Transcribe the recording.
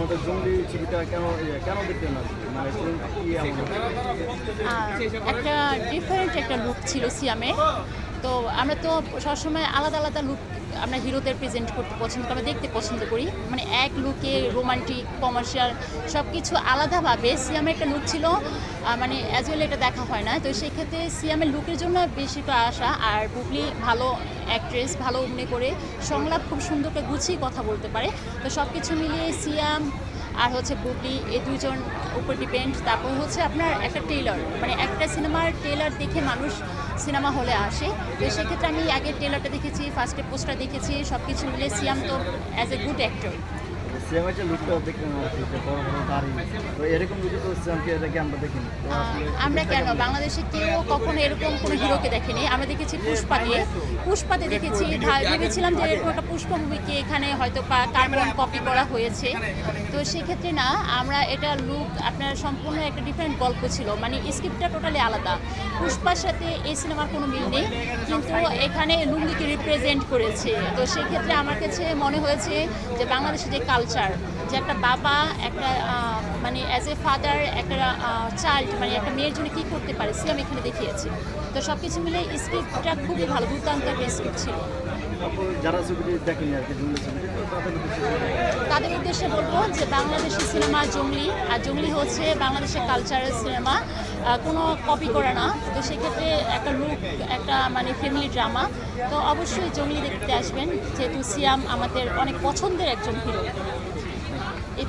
আমাদের ছবিটা কেন কেন দেখতে মানে একটা ডিফারেন্ট একটা লুক ছিল সিয়ামে। তো আমরা তো সবসময় আলাদা আলাদা লুক আমরা হিরোদের প্রেজেন্ট করতে পছন্দ করি, আমরা দেখতে পছন্দ করি। মানে এক লুকে রোমান্টিক কমার্শিয়াল সব কিছু আলাদাভাবে সিয়ামের একটা লুক ছিল মানে অ্যাজ ওয়েল এটা দেখা হয় না। তো সেই ক্ষেত্রে সিয়ামের লুকের জন্য বেশি করে আসা আর বুবলি ভালো অ্যাক্ট্রেস ভালো অভিনয় করে, সংলাপ খুব সুন্দর করে গুছিয়ে কথা বলতে পারে। তো সব কিছু মিলিয়ে সিয়াম আর হচ্ছে বুবলি এই দুজন উপর ডিপেন্ড তারপর হচ্ছে আপনার একটা টেলার মানে একটা সিনেমার টেলার দেখে মানুষ সিনেমা হলে আসে। তো সেক্ষেত্রে আমি আগে টেলারটা দেখেছি ফার্স্টে পোস্টটা দেখেছি সব কিছু মিলে সিয়াম তো অ্যাজ এ গুড অ্যাক্টর তো এরকম এটাকে আমরা দেখিনি। আমরা কেন? বাংলাদেশে কেউ কখনো এরকম কোনো হিরোকে দেখেনি। আমরা দেখেছি পুষ্পাতে পুষ্পাতে দেখেছি ভেবেছিলাম যে এরকম একটা পুষ্প মুভিকে এখানে হয়তো কার্বন কপি করা হয়েছে। তো সেক্ষেত্রে না আমরা এটা লুক আপনার সম্পূর্ণ একটা ডিফারেন্ট গল্প ছিল। মানে স্ক্রিপ্টটা টোটালি আলাদা। পুষ্পার সাথে এই সিনেমার কোনো মিল নেই। কিন্তু এখানে লুঙ্গিকে রিপ্রেজেন্ট করেছে। তো সেক্ষেত্রে আমার কাছে মনে হয়েছে যে বাংলাদেশের যে কালচার যে একটা বাবা একটা মানে অ্যাজ এ ফাদার একটা চাইল্ড মানে একটা মেয়ের জন্য কী করতে পারে সে আমি এখানে দেখিয়েছি। তো সব কিছু মিলে স্ক্রিপ্টটা খুবই ভালো দুর্দান্ত একটা স্ক্রিপ্ট ছিল। যারা ছবিটি দেখেনি আর কি তাদের উদ্দেশ্যে বলব। যে বাংলাদেশের সিনেমা জঙ্গলি আর জঙ্গলি হচ্ছে বাংলাদেশের কালচারাল সিনেমা কোনো কপি করে না। তো সেক্ষেত্রে একটা লুক একটা মানে ফ্যামিলি ড্রামা তো অবশ্যই জঙ্গলি দেখতে আসবেন যেহেতু সিয়াম আমাদের অনেক পছন্দের একজন হিরো এই